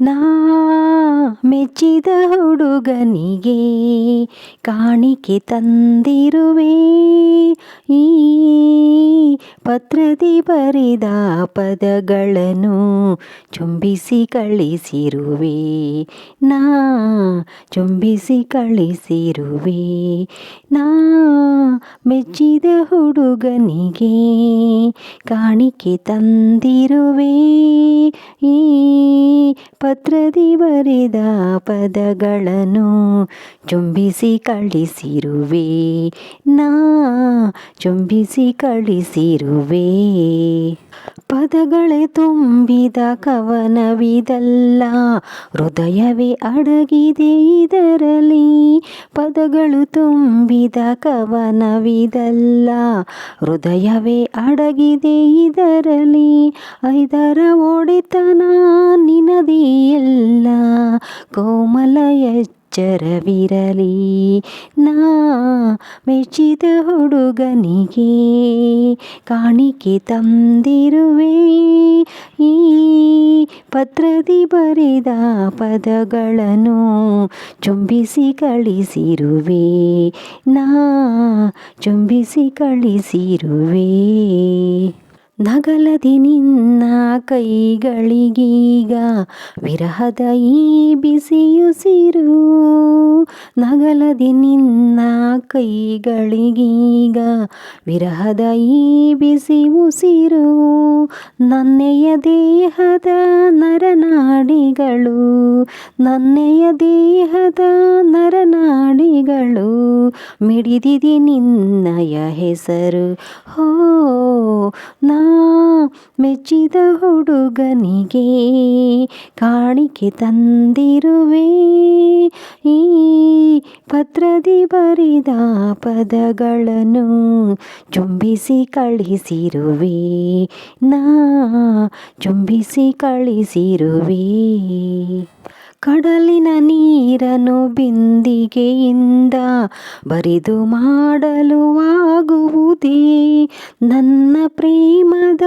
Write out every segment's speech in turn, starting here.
ನಾ ಮೆಚ್ಚಿದ ಹುಡುಗನಿಗೆ ಕಾಣಿಕೆ ತಂದಿರುವೆ. ಈ ಪತ್ರದಿ ಬರಿದ ಪದಗಳನ್ನು ಚುಂಬಿಸಿ ಕಳಿಸಿರುವೆ. ನಾ ಚುಂಬಿಸಿ ಕಳಿಸಿರುವೆ. ನಾ ಮೆಚ್ಚಿದ ಹುಡುಗನಿಗೆ ಕಾಣಿಕೆ ತಂದಿರುವೆ. ಈ ಪತ್ರದಿ ಬರೆದ ಪದಗಳನ್ನು ಚುಂಬಿಸಿ ಕಳಿಸಿರುವೆ. ನಾ ಚುಂಬಿಸಿ ಕಳಿಸಿರುವೆ. ಪದಗಳೇ ತುಂಬಿದ ಕವನವಿದಲ್ಲ, ಹೃದಯವೇ ಅಡಗಿದೆ ಇದರಲ್ಲಿ. ಪದಗಳು ತುಂಬಿದ ಕವನವಿದಲ್ಲ, ಹೃದಯವೇ ಅಡಗಿದೆ ಇದರಲ್ಲಿ. ಐದರ ಒಡೆತನ ನಿನದಿಯಲ್ಲ ಎಲ್ಲ ಕೋಮಲ ಎಚ್ಚರವಿರಲಿ ನಾ ಮೆಚ್ಚಿದ ಹುಡುಗನಿಗೆ ಕಾಣಿಕೆ ತಂದಿರುವೆ. ಈ ಪತ್ರದಿ ಬರೆದ ಪದಗಳನ್ನು ಚುಂಬಿಸಿ ಕಳಿಸಿರುವೆ. ನಾ ಚುಂಬಿಸಿ ಕಳಿಸಿರುವೆ. ನಗಲದಿ ನಿನ್ನ ಕೈಗಳಿಗೀಗ ವಿರಹದ ಈ ಬಿಸಿಯುಸಿರು ನಗಲದಿ ನಿನ್ನ ಕೈಗಳಿಗೀಗ ವಿರಹದ ಈ ಬಿಸಿ ಉಸಿರು ನನ್ನೆಯ ದೇಹದ ನರನಾಡಿಗಳು, ನನ್ನೆಯ ದೇಹದ ನರನಾಡಿಗಳು ಮಿಡಿದಿದೆ ನಿನ್ನಯ ಹೆಸರು. ಹೋ, ನಾ ಮೆಚ್ಚಿದ ಹುಡುಗನಿಗೆ ಕಾಣಿಕೆ ತಂದಿರುವೆ. ಈ ಪತ್ರದಿ ಬರಿದ ಪದಗಳನ್ನು ಚುಂಬಿಸಿ ಕಳಿಸಿರುವೆ. ನಾ ಚುಂಬಿಸಿ ಕಳಿಸಿರುವೆ. ಕಡಲಿನ ನೀರನು ಬಿಂದಿಗೆಯಿಂದ ಬರಿದು ಮಾಡಲು ಆಗುವುದೇ? ನನ್ನ ಪ್ರೇಮದ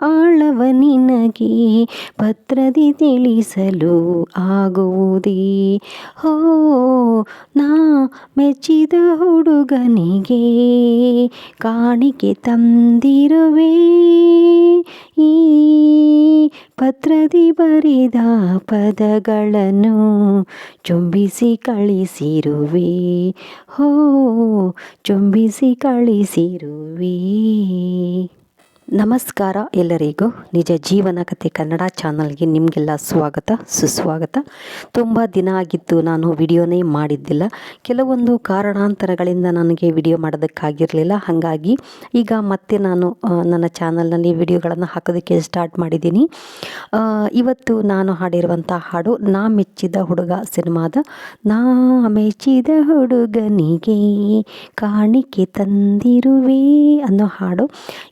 ಆಳವ ನಿನಗೆ ಪತ್ರದಿ ತಿಳಿಸಲು ಆಗುವುದೇ? ಹೋ, ನಾ ಮೆಚ್ಚಿದ ಹುಡುಗನಿಗೆ ಕಾಣಿಕೆ ತಂದಿರುವೆ. ಈ ಪತ್ರದಿ ಬರೆದ ಪದಗಳನ್ನು ಚುಂಬಿಸಿ ಕಳಿಸಿರುವೆ. ಹೋ ಚುಂಬಿಸಿ ಕಳಿಸಿರುವೆ. ನಮಸ್ಕಾರ ಎಲ್ಲರಿಗೂ. ನಿಜ ಜೀವನ ಕಥೆ ಕನ್ನಡ ಚಾನಲ್ಗೆ ನಿಮಗೆಲ್ಲ ಸ್ವಾಗತ ಸುಸ್ವಾಗತ. ತುಂಬ ದಿನ ಆಗಿತ್ತು ನಾನು ವಿಡಿಯೋನೇ ಮಾಡಿದ್ದಿಲ್ಲ. ಕೆಲವೊಂದು ಕಾರಣಾಂತರಗಳಿಂದ ನನಗೆ ವಿಡಿಯೋ ಮಾಡೋದಕ್ಕಾಗಿರಲಿಲ್ಲ. ಹಾಗಾಗಿ ಈಗ ಮತ್ತೆ ನಾನು ನನ್ನ ಚಾನಲ್ನಲ್ಲಿ ವಿಡಿಯೋಗಳನ್ನು ಹಾಕೋದಕ್ಕೆ ಸ್ಟಾರ್ಟ್ ಮಾಡಿದ್ದೀನಿ. ಇವತ್ತು ನಾನು ಹಾಡಿರುವಂಥ ಹಾಡು ನಾ ಮೆಚ್ಚಿದ ಹುಡುಗ ಸಿನಿಮಾದ ನಾ ಮೆಚ್ಚಿದ ಹುಡುಗನಿಗೆ ಕಾಣಿಕೆ ತಂದಿರುವೆ ಅನ್ನೋ ಹಾಡು.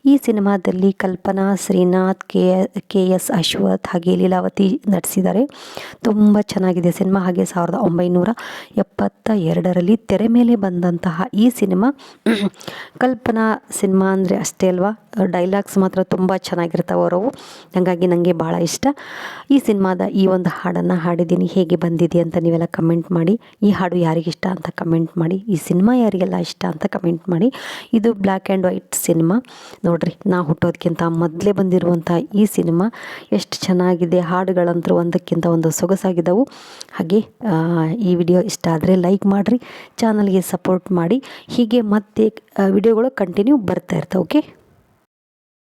ಈ ಸಿನಿಮಾದಲ್ಲಿ Kalpana, Srinath, K K S Ashwath ಹಾಗೆ ಲೀಲಾವತಿ ನಟಿಸಿದ್ದಾರೆ. ತುಂಬ ಚೆನ್ನಾಗಿದೆ ಸಿನಿಮಾ. ಹಾಗೆ ಸಾವಿರದ ಒಂಬೈನೂರ ಎಪ್ಪತ್ತ ಎರಡರಲ್ಲಿ ತೆರೆ ಮೇಲೆ ಬಂದಂತಹ ಈ ಸಿನಿಮಾ ಕಲ್ಪನಾ ಸಿನಿಮಾ ಅಂದರೆ ಅಷ್ಟೇ ಅಲ್ವಾ? ಡೈಲಾಗ್ಸ್ ಮಾತ್ರ ತುಂಬ ಚೆನ್ನಾಗಿರ್ತಾವೆ ಅವರವು. ಹಾಗಾಗಿ ನನಗೆ ಭಾಳ ಇಷ್ಟ. ಈ ಸಿನಿಮಾದ ಈ ಒಂದು ಹಾಡನ್ನು ಹಾಡಿದ್ದೀನಿ. ಹೇಗೆ ಬಂದಿದೆ ಅಂತ ನೀವೆಲ್ಲ ಕಮೆಂಟ್ ಮಾಡಿ. ಈ ಹಾಡು ಯಾರಿಗಿಷ್ಟ ಅಂತ ಕಮೆಂಟ್ ಮಾಡಿ. ಈ ಸಿನಿಮಾ ಯಾರಿಗೆಲ್ಲ ಇಷ್ಟ ಅಂತ ಕಮೆಂಟ್ ಮಾಡಿ. ಇದು ಬ್ಲ್ಯಾಕ್ ಆ್ಯಂಡ್ ವೈಟ್ ಸಿನಿಮಾ. ನೋಡಿರಿ, ನಾ ಹುಟ್ಟೋದಕ್ಕಿಂತ ಮೊದಲೇ ಬಂದಿರುವಂಥ ಈ ಸಿನಿಮಾ ಎಷ್ಟು ಚೆನ್ನಾಗಿದೆ, ಹಾಡುಗಳಂತೂ ಒಂದಕ್ಕಿಂತ ಒಂದು ಸೊಗಸಾಗಿದ್ದವು. ಹಾಗೆ ಈ ವಿಡಿಯೋ ಇಷ್ಟ ಆದರೆ ಲೈಕ್ ಮಾಡಿರಿ, ಚಾನಲ್ಗೆ ಸಪೋರ್ಟ್ ಮಾಡಿ. ಹೀಗೆ ಮತ್ತೆ ವಿಡಿಯೋಗಳು ಕಂಟಿನ್ಯೂ ಬರ್ತಾ ಇರ್ತವೆ, ಓಕೆ?